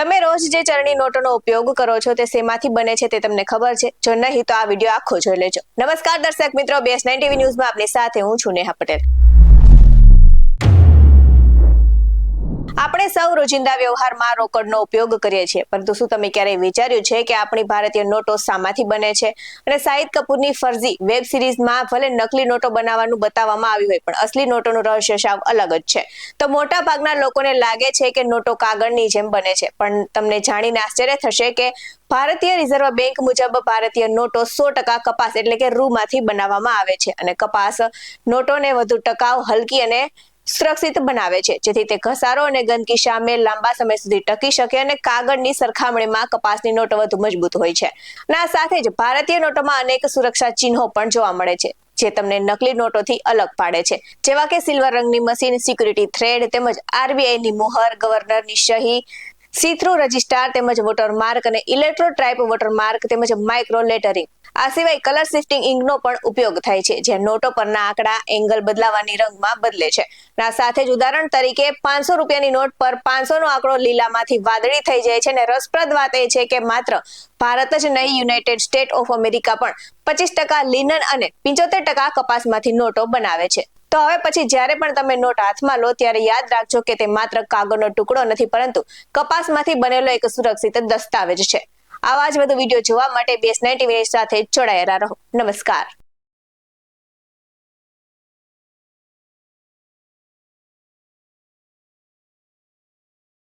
તમે રોજ જે ચલણી નોટોનો ઉપયોગ કરો છો તે શેમાંથી બને છે તે તમને ખબર છે. જો નહીં તો આ વીડિયો આખો જોઈ લેજો. નમસ્કાર દર્શક મિત્રો બેસ નાઇન ટીવી ન્યૂઝમાં આપની સાથે હું છું નેહા પટેલ. આપણે સૌ રોજિંદા વ્યવહારમાં રોકડનો ઉપયોગ કરીએ છીએ. પરંતુ શું તમે ક્યારેય વિચાર્યું છે કે આપણી ભારતીય નોટો શામાંથી બને છે? અને શાહિદ કપૂરની ફરજી વેબ સિરીઝમાં ભલે નકલી નોટો બનાવવાનું બતાવવામાં આવ્યું હોય, પણ અસલી નોટોનું રહસ્ય સાવ અલગ જ છે. તો મોટા ભાગના લોકોને લાગે છે કે નોટો કાગળની જેમ બને છે. પણ તમને જાણીને આશ્ચર્ય થશે કે ભારતીય રિઝર્વ બેંક મુજબ ભારતીય નોટો સો ટકા કપાસ એટલે કે રૂમાંથી બનાવવામાં આવે છે. અને કપાસ નોટોને વધુ ટકાઉ, હલકી અને સુરક્ષિત બનાવે છે. જેથી તે ઘસારો અને ગંદકી સામે લાંબા સમય સુધી ટકી શકે અને કાગળની સરખામણીમાં કપાસની નોટો વધુ મજબૂત હોય છે. અને આ સાથે જ ભારતીય નોટોમાં અનેક સુરક્ષા ચિહ્નો પણ જોવા મળે છે, જે તમને નકલી નોટોથી અલગ પાડે છે. જેવા કે સિલ્વર રંગની મશીન, સિક્યુરિટી થ્રેડ તેમજ આરબીઆઈની મોહર, ગવર્નરની સહી સી થ્રુ રજિસ્ટાર તેમજ વોટરમાર્ક અને ઇલેક્ટ્રો ટ્રાઇપ વોટરમાર્ક તેમજ માઇક્રો લેટરિંગ આ સિવાય કલર શિફ્ટિંગ ઇંકનો પણ ઉપયોગ થાય છે, જે નોટો પરના આંકડા એંગલ બદલાવાની રંગમાં બદલે છે. આ સાથે જ ઉદાહરણ તરીકે પાંચસો રૂપિયાની નોટ પર પાંચસો નો આંકડો લીલામાંથી વાદળી થઈ જાય છે અને રસપ્રદ વાત એ છે કે માત્ર ભારત જ નહીં યુનાઇટેડ સ્ટેટ ઓફ અમેરિકા પણ પચીસ ટકા લિનન અને પિંચોતેર ટકા કપાસમાંથી નોટો બનાવે છે. તો હવે પછી જ્યારે પણ તમે નોટ હાથમાં લો ત્યારે યાદ રાખજો કે તે માત્ર કાગળનો ટુકડો નથી, પરંતુ કપાસમાંથી બનેલો એક સુરક્ષિત દસ્તાવેજ છે. આવા જ વધુ વીડિયો જોવા માટે બેસ નાઇન ટીવી સાથે જોડાયેલા રહો. નમસ્કાર.